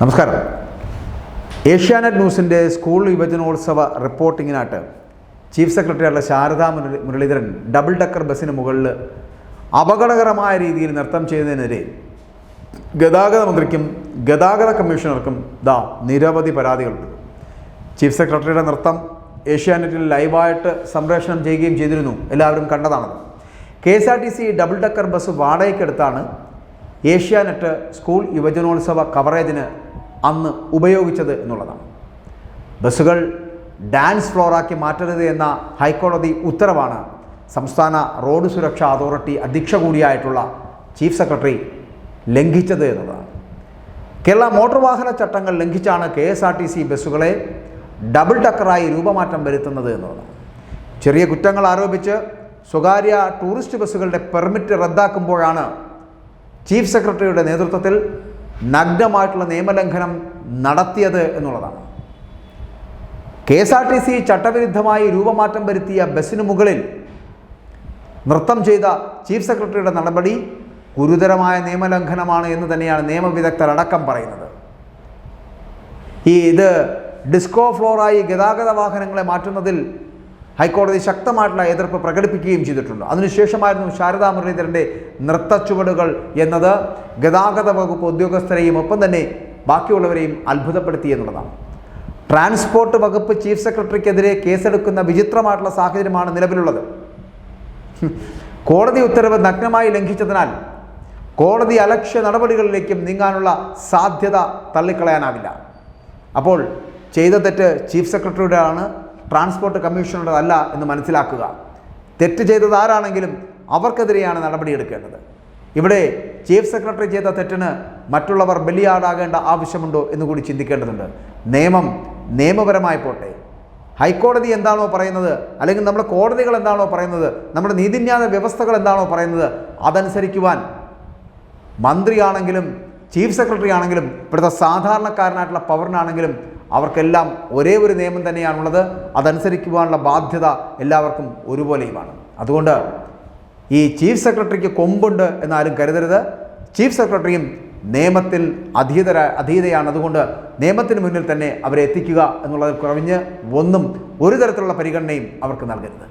നമസ്കാരം. ഏഷ്യാനെറ്റ് ന്യൂസിന്റെ സ്കൂൾ യുവജനോത്സവ റിപ്പോർട്ടിങ്ങിനായിട്ട് ചീഫ് സെക്രട്ടറിയായിട്ടുള്ള ശാരദാ മുരളി മുരളീധരൻ ഡബിൾ ഡക്കർ ബസ്സിന് മുകളിൽ അപകടകരമായ രീതിയിൽ നൃത്തം ചെയ്യുന്നതിനെതിരെ ഗതാഗത മന്ത്രിക്കും ഗതാഗത കമ്മീഷണർക്കും ദാ നിരവധി പരാതികളുണ്ട്. ചീഫ് സെക്രട്ടറിയുടെ നൃത്തം ഏഷ്യാനെറ്റിൽ ലൈവായിട്ട് സംപ്രേഷണം ചെയ്യുകയും ചെയ്തിരുന്നു. എല്ലാവരും കണ്ടതാണത്. K S R T C double decker bus വാടകയ്ക്കെടുത്താണ് Asianet school യുവജനോത്സവ കവറേജിന് അന്ന് ഉപയോഗിച്ചത് എന്നുള്ളതാണ്. ബസ്സുകൾ ഡാൻസ് ഫ്ലോറാക്കി മാറ്റരുത് എന്ന ഹൈക്കോടതി ഉത്തരവാണ് സംസ്ഥാന റോഡ് സുരക്ഷാ അതോറിറ്റി അധ്യക്ഷ കൂടിയായിട്ടുള്ള ചീഫ് സെക്രട്ടറി ലംഘിച്ചത് എന്നതാണ് കേരള മോട്ടോർ വാഹന ചട്ടങ്ങൾ ലംഘിച്ചാണ് K S R T C ബസ്സുകളെ double ടക്കറായി രൂപമാറ്റം വരുത്തുന്നത് എന്നുള്ളതാണ്. ചെറിയ കുറ്റങ്ങൾ ആരോപിച്ച് സ്വകാര്യ ടൂറിസ്റ്റ് ബസ്സുകളുടെ പെർമിറ്റ് റദ്ദാക്കുമ്പോഴാണ് ചീഫ് സെക്രട്ടറിയുടെ നേതൃത്വത്തിൽ നഗ്നമായിട്ടുള്ള നിയമലംഘനം നടത്തിയത് എന്നുള്ളതാണ്. K S R T C ചട്ടവിരുദ്ധമായി രൂപമാറ്റം വരുത്തിയ ബസ്സിന് മുകളിൽ നൃത്തം ചെയ്ത ചീഫ് സെക്രട്ടറിയുടെ നടപടി ഗുരുതരമായ നിയമലംഘനമാണ് എന്ന് തന്നെയാണ് നിയമവിദഗ്ധരടക്കം പറയുന്നത്. ഈ ഇത് ഡിസ്കോ ഫ്ലോറായി ഗതാഗത വാഹനങ്ങളെ മാറ്റുന്നതിൽ ഹൈക്കോടതി ശക്തമായിട്ടുള്ള എതിർപ്പ് പ്രകടിപ്പിക്കുകയും ചെയ്തിട്ടുണ്ട്. അതിനുശേഷമായിരുന്നു ശാരദാ മുരളീധരന്റെ നൃത്തച്ചുവടുകൾ എന്നത് ഗതാഗത വകുപ്പ് ഉദ്യോഗസ്ഥരെയും ഒപ്പം തന്നെ ബാക്കിയുള്ളവരെയും അത്ഭുതപ്പെടുത്തി എന്നുള്ളതാണ്. ട്രാൻസ്പോർട്ട് വകുപ്പ് ചീഫ് സെക്രട്ടറിക്കെതിരെ കേസെടുക്കുന്ന വിചിത്രമായിട്ടുള്ള സാഹചര്യമാണ് നിലവിലുള്ളത്. കോടതി ഉത്തരവ് നഗ്നമായി ലംഘിച്ചതിനാൽ കോടതി അലക്ഷ്യ നടപടികളിലേക്കും നീങ്ങാനുള്ള സാധ്യത തള്ളിക്കളയാനാവില്ല. അപ്പോൾ ചെയ്ത തെറ്റ് ചീഫ് സെക്രട്ടറിയുടെ ആണ് ട്രാൻസ്പോർട്ട് കമ്മീഷനുള്ളതല്ല എന്ന് മനസ്സിലാക്കുക. തെറ്റ് ചെയ്തത് ആരാണെങ്കിലും അവർക്കെതിരെയാണ് നടപടിയെടുക്കേണ്ടത് ഇവിടെ ചീഫ് സെക്രട്ടറി ചെയ്ത തെറ്റിന് മറ്റുള്ളവർ ബലിയാടാകേണ്ട ആവശ്യമുണ്ടോ എന്ന് കൂടി ചിന്തിക്കേണ്ടതുണ്ട്. നിയമം നിയമപരമായി പോട്ടെ. ഹൈക്കോടതി എന്താണോ പറയുന്നത് അല്ലെങ്കിൽ നമ്മുടെ കോടതികൾ എന്താണോ പറയുന്നത് നമ്മുടെ നീതിന്യായ വ്യവസ്ഥകൾ എന്താണോ പറയുന്നത് അതനുസരിക്കുവാൻ മന്ത്രിയാണെങ്കിലും ചീഫ് സെക്രട്ടറി ആണെങ്കിലും ഇവിടുത്തെ സാധാരണക്കാരനായിട്ടുള്ള പൗരനാണെങ്കിലും അവർക്കെല്ലാം ഒരേ ഒരു നിയമം തന്നെയാണുള്ളത്. അതനുസരിക്കുവാനുള്ള ബാധ്യത എല്ലാവർക്കും ഒരുപോലെയുമാണ്. അതുകൊണ്ട് ഈ ചീഫ് സെക്രട്ടറിക്ക് കൊമ്പുണ്ട് എന്നാരും കരുതരുത്. ചീഫ് സെക്രട്ടറിയും നിയമത്തിൽ അധീതര അധീതയാണ്. അതുകൊണ്ട് നിയമത്തിന് മുന്നിൽ തന്നെ അവരെ എത്തിക്കുക എന്നുള്ളതിൽ കുറവിഞ്ഞ് ഒന്നും ഒരു തരത്തിലുള്ള പരിഗണനയും അവർക്ക് നൽകരുത്.